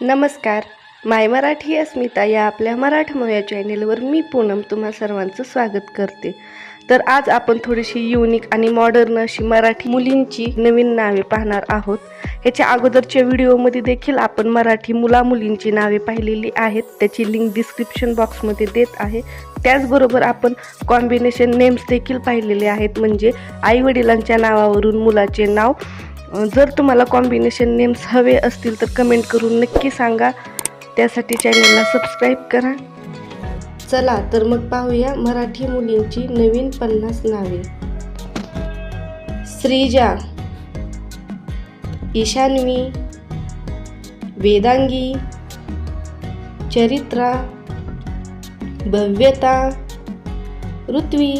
नमस्कार. माय मराठी अस्मिता. या आपल्या मराठमोया चॅनेलवर मी पूनम तुम्हा सर्वांचं स्वागत करते. तर आज आपण थोडीशी युनिक आणि मॉडर्न अशी मराठी मुलींची नवीन नावे पाहणार आहोत. ह्याच्या अगोदरच्या व्हिडिओमध्ये देखील आपण मराठी मुला मुलींची नावे पाहिलेली आहेत. त्याची लिंक डिस्क्रिप्शन बॉक्समध्ये देत आहे. त्याचबरोबर आपण कॉम्बिनेशन नेम्स देखील पाहिलेले आहेत. म्हणजे आईवडिलांच्या नावावरून मुलाचे नाव जर तुम्हाला कॉम्बिनेशन नेम्स हवे असतील तर कमेंट करून नक्की सांगा. त्यासाठी चॅनलला सबस्क्राईब करा. चला तर मग पाहूया मराठी मुलींची नवीन पन्नास नावे. श्रीजा ईशान्वी वेदांगी चरित्रा भव्यता ऋत्वी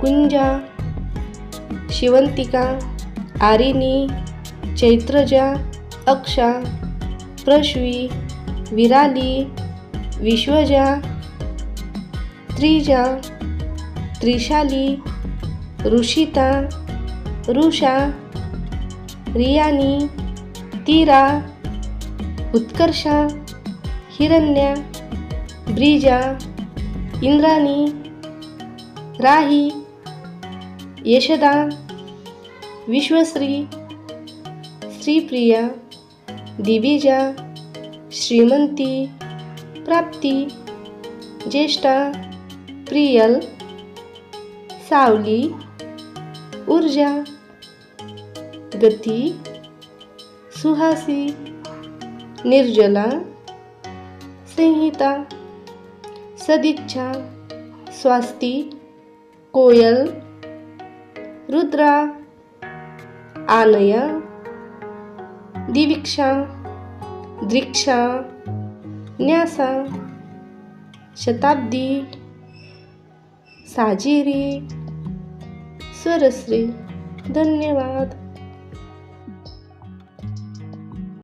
गुंजा शिवंतिका आरिनी चैत्रजा अक्षा प्रश्वी विराली विश्वजा त्रिजा त्रिशाली ऋषिता रुषा रियानी तीरा उत्कर्षा हिरण्या ब्रिजा इंद्राणी राही यशदा विश्वश्री श्रीप्रिया दिविजा श्रीमंती प्राप्ती ज्येष्ठा प्रियल सावली ऊर्जा गती सुहासी निर्जला संहिता सदिच्छा स्वास्ती कोयल रुद्रा आनया दिविक्षा दीक्षा न्यासा शताब्दी साजिरी स्वरश्री धन्यवाद।